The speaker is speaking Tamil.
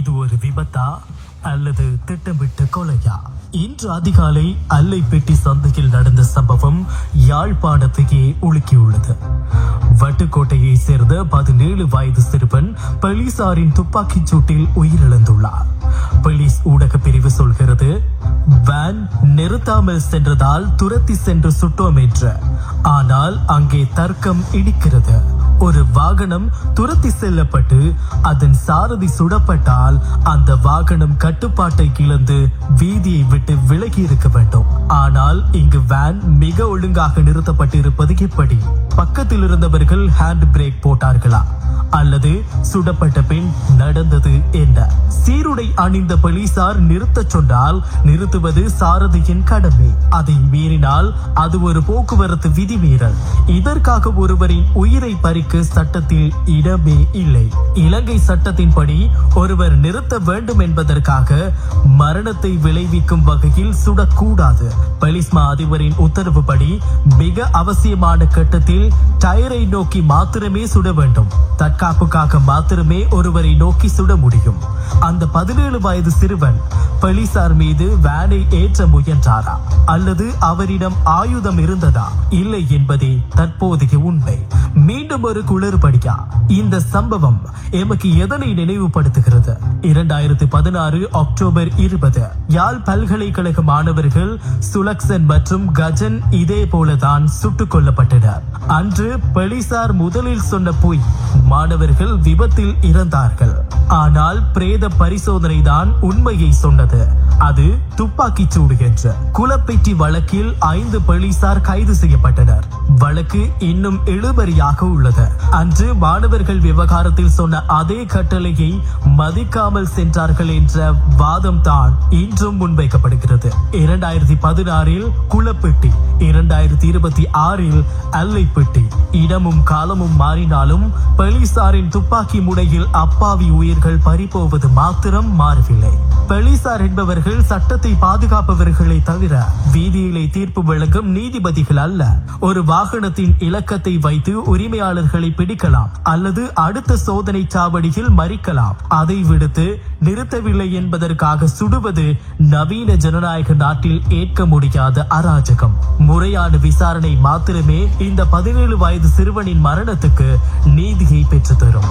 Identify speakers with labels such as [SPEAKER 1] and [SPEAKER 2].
[SPEAKER 1] இது ஒரு விபத்தா அல்லது திட்டமிட்ட கொலையா? இன்று அதிகாலை அல்லைப்பெட்டி சந்தையில் நடந்த சம்பவம் யாழ்ப்பாணத்தையே உலுக்கியுள்ளது. வட்டுக்கோட்டையை சேர்ந்த பதினேழு வயது சிறுவன் போலீசாரின் துப்பாக்கிச் சூட்டில் உயிரிழந்துள்ளார். போலீஸ் ஊடக பிரிவு சொல்கிறது வேன் நிறுத்தாமல் சென்றதால் துரத்தி சென்று சுட்டோம் என்று. ஆனால் அங்கே தர்க்கம் இடிக்கிறது. ஒரு வாகனம் துரத்தி செல்லப்பட்டு அதன் சாரதி சுடப்பட்டால் அந்த வாகனம் கட்டுப்பாட்டை இழந்து வீதியை விட்டு விலகி இருக்க வேண்டும். ஆனால் இங்கு வேன் மிக ஒழுங்காக நிறுத்தப்பட்டிருப்பது எப்படி பக்கத்தில் இருந்தவர்கள் ஹேண்ட் பிரேக் போட்டார்களா? அல்லது சுடப்பட்ட பின் நடந்தது என்ன? சீருடை அணிந்த போலீசார் நிறுத்தச் சொன்னால் நிறுத்துவது சாரதியின் கடமை. அதை மீறினால் அது ஒரு போக்குவரத்து விதிமீறல். இதற்காக ஒருவரின் உயிரை பறிக்க சட்டத்தில் இடமே இல்லை. இலங்கை சட்டத்தின்படி ஒருவர் நிறுத்த வேண்டும் என்பதற்காக மரணத்தை விளைவிக்கும் வகையில் சுடக்கூடாது. பலிஸ்மா அதிபரின் உத்தரவுப்படி மிக அவசியமான கட்டத்தில் டயரை நோக்கி மாத்திரமே சுட வேண்டும். தற்காப்புக்காக மாத்திரமே ஒருவரை நோக்கி சுட முடியும். அந்த பதினேழு வயது சிறுவன் போலீசார் மீது வேனை ஏற்ற முயன்றாரா? அல்லது அவரிடம் ஆயுதம் இருந்ததா? இல்லை என்பதே தற்போதைய உண்மை. மீண்டும் ஒரு குளிர்படியா இந்த சம்பவம் எமக்கு எதனை நினைவுபடுத்துகிறது? இரண்டாயிரத்தி பதினாறு அக்டோபர் இருபது யாழ் பல்கலைக்கழக மாணவர்கள் சுலக்சன் மற்றும் கஜன் இதே போலதான் சுட்டுக் கொல்லப்பட்டனர். அன்று பெலிசார் முதலில் சொன்ன பொய் மாணவர்கள் விபத்தில் இறந்தார்கள். ஆனால் பிரேத பரிசோதனை தான் உண்மையை சொன்னது. அது துப்பாக்கிச் சூடு என்ற குலப்பெட்டி வழக்கில் ஐந்து போலீசார் கைது செய்யப்பட்டனர். வழக்கு இன்னும் இழுபறியாக உள்ளது. அன்று மாணவர்கள் விவகாரத்தில் சொன்ன அதே கட்டளையை மதிக்காமல் சென்றார்கள் என்ற வாதம் தான் இன்றும் முன்வைக்கப்படுகிறது. இரண்டாயிரத்தி பதினாறில் குளப்பெட்டி இரண்டாயிரத்தி இருபத்தி ஆறில் அல்லைப்பெட்டி. இடமும் காலமும் மாறினாலும் போலீசாரின் துப்பாக்கி முனையில் அப்பாவி உயிர்கள் பறிபோவது மாத்திரம் மாறவில்லை. பெலிசார் என்பவர்கள் சட்டத்தை பாதுகாப்பவர்களை தவிர வீதியிலே தீர்ப்பு வழங்கும் நீதிபதிகள் அல்ல. ஒரு வாகனத்தின் இலக்கத்தை வைத்து உரிமையாளர்களை பிடிக்கலாம் அல்லது அடுத்த சோதனை சாவடியில் மறிக்கலாம். அதை விடுத்து நிறுத்தவில்லை என்பதற்காக சுடுவது நவீன ஜனநாயக நாட்டில் ஏற்க முடியாத அராஜகம். முறையான விசாரணை மாத்திரமே இந்த பதினேழு வயது சிறுவனின் மரணத்துக்கு நீதியை பெற்றுத்தரும்.